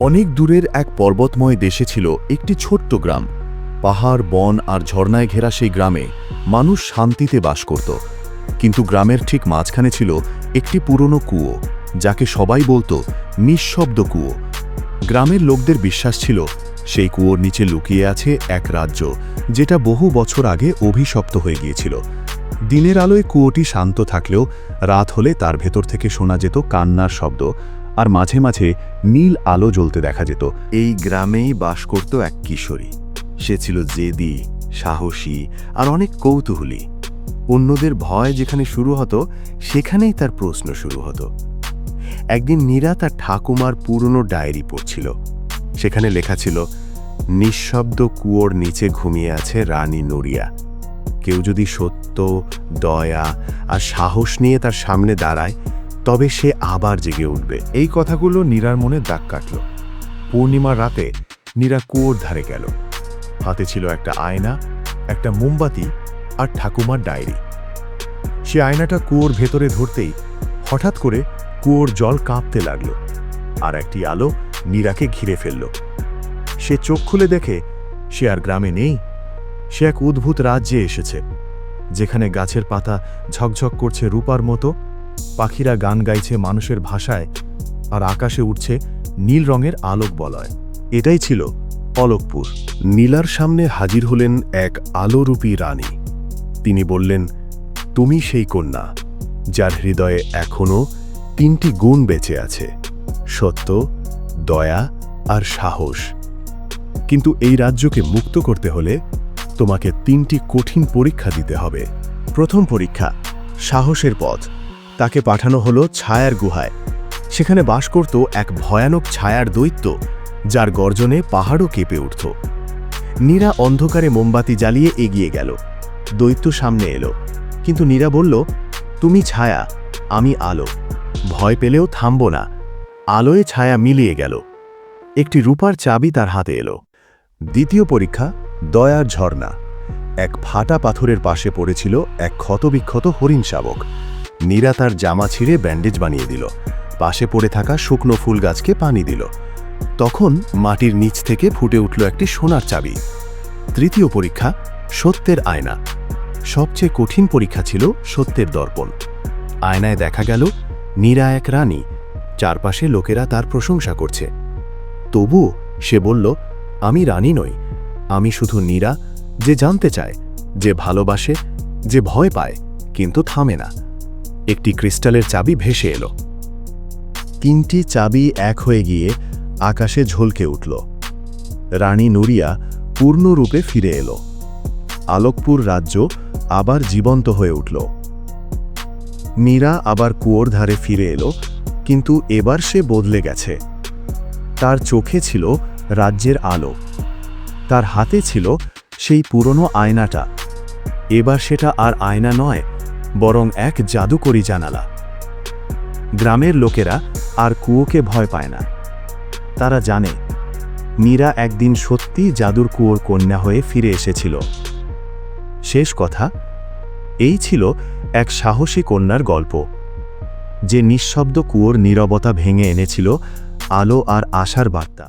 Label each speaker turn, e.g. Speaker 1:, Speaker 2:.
Speaker 1: অনেক দূরের এক পর্বতময় দেশে ছিল একটি ছোট্ট গ্রাম। পাহাড়, বন আর ঝর্ণায় ঘেরা সেই গ্রামে মানুষ শান্তিতে বাস করত। কিন্তু গ্রামের ঠিক মাঝখানে ছিল একটি পুরনো কুয়ো, যাকে সবাই বলতো নিঃশব্দ কুয়ো। গ্রামের লোকদের বিশ্বাস ছিল সেই কুয়োর নিচে লুকিয়ে আছে এক রাজ্য, যেটা বহু বছর আগে অভিশপ্ত হয়ে গিয়েছিল। দিনের আলোয় কুয়োটি শান্ত থাকলেও রাত হলে তার ভেতর থেকে শোনা যেত কান্নার শব্দ। আর মাঝে মাঝে নীল আলো জ্বলতে দেখা যেত। এই গ্রামেই বাস করত এক কিশোরী। সে ছিল জেদি, সাহসী আর অনেক কৌতূহলী। অন্যদের ভয় যেখানে শুরু হতো, সেখানেই তার প্রশ্ন শুরু হতো। একদিন নীরা তার ঠাকুমার পুরনো ডায়েরি পড়ছিল। সেখানে লেখা ছিল, নিঃশব্দ কুয়োর নিচে ঘুমিয়ে আছে রানী নড়িয়া। কেউ যদি সত্য, দয়া আর সাহস নিয়ে তার সামনে দাঁড়ায় তবে সে আবার জেগে উঠবে। এই কথাগুলো নীরার মনে দাগ কাটল। পূর্ণিমার রাতে নীরা কুয়োর ধারে গেল। হাতে ছিল একটা আয়না, একটা মোমবাতি আর ঠাকুমার ডায়েরি। সে আয়নাটা কুয়োর ভেতরে ধরতেই হঠাৎ করে কুয়োর জল কাঁপতে লাগল আর একটি আলো নীরাকে ঘিরে ফেলল। সে চোখ খুলে দেখে সে আর গ্রামে নেই। সে এক উদ্ভূত রাজ্যে এসেছে, যেখানে গাছের পাতা ঝকঝক করছে রূপার মতো পাখিরা গান গাইছে মানুষের ভাষায় আর আকাশে উঠছে নীল রঙের আলোক বলয় এটাই ছিল অলোকপুর। নীলার সামনে হাজির হলেন এক আলোরূপী রানী। তিনি বললেন, তুমি সেই কন্যা, যার হৃদয়ে এখনও তিনটি গুণ বেঁচে আছে, সত্য, দয়া আর সাহস। কিন্তু এই রাজ্যকে মুক্ত করতে হলে তোমাকে তিনটি কঠিন পরীক্ষা দিতে হবে। প্রথম পরীক্ষা, সাহসের পথ। তাকে পাঠানো হলো ছায়ার গুহায়। সেখানে বাস করত এক ভয়ানক ছায়ার দৈত্য, যার গর্জনে পাহাড়ও কেঁপে উঠত। নীরা অন্ধকারে মোমবাতি জ্বালিয়ে এগিয়ে গেল। দৈত্য সামনে এলো, কিন্তু নীরা বলল, তুমি ছায়া, আমি আলো। ভয় পেলেও থামব না। আলোয় ছায়া মিলিয়ে গেল। একটি রূপার চাবি তার হাতে এলো। দ্বিতীয় পরীক্ষা, দয়ার ঝর্ণা। এক ফাটা পাথরের পাশে পড়েছিল এক ক্ষতবিক্ষত হরিণ শাবক। নীরা তার জামা ছিঁড়ে ব্যান্ডেজ বানিয়ে দিল। পাশে পড়ে থাকা শুকনো ফুল গাছকে পানি দিল। তখন মাটির নিচ থেকে ফুটে উঠল একটি সোনার চাবি। তৃতীয় পরীক্ষা, সত্যের আয়না। সবচেয়ে কঠিন পরীক্ষা ছিল সত্যের দর্পণ। আয়নায় দেখা গেল, নীরা এক রানী। চারপাশে লোকেরা তার প্রশংসা করছে। তবু সে বলল, আমি রানী নই। আমি শুধু নীরা, যে জানতে চায়, যে ভালোবাসে, যে ভয় পায়, কিন্তু থামে না। একটি ক্রিস্টালের চাবি ভেসে এলো। তিনটি চাবি এক হয়ে গিয়ে আকাশে ঝলকে উঠল। রানী নুরিয়া পূর্ণরূপে ফিরে এলো। আলোকপুর রাজ্য আবার জীবন্ত হয়ে উঠল। মীরা আবার কুয়োর ধারে ফিরে এলো, কিন্তু এবার সে বদলে গেছে। তার চোখে ছিল রাজ্যের আলো। তার হাতে ছিল সেই পুরনো আয়নাটা। এবার সেটা আর আয়না নয় বরং এক জাদুকরি জানালা। গ্রামের লোকেরা আর কুয়োকে ভয় পায় না। তারা জানে, মীরা একদিন সত্যি জাদুর কুয়োর কন্যা হয়ে ফিরে এসেছিল। শেষ কথা, এই ছিল এক সাহসী কন্যার গল্প, যে নিঃশব্দ কুয়োর নীরবতা ভেঙে এনেছিল আলো আর আশার বার্তা।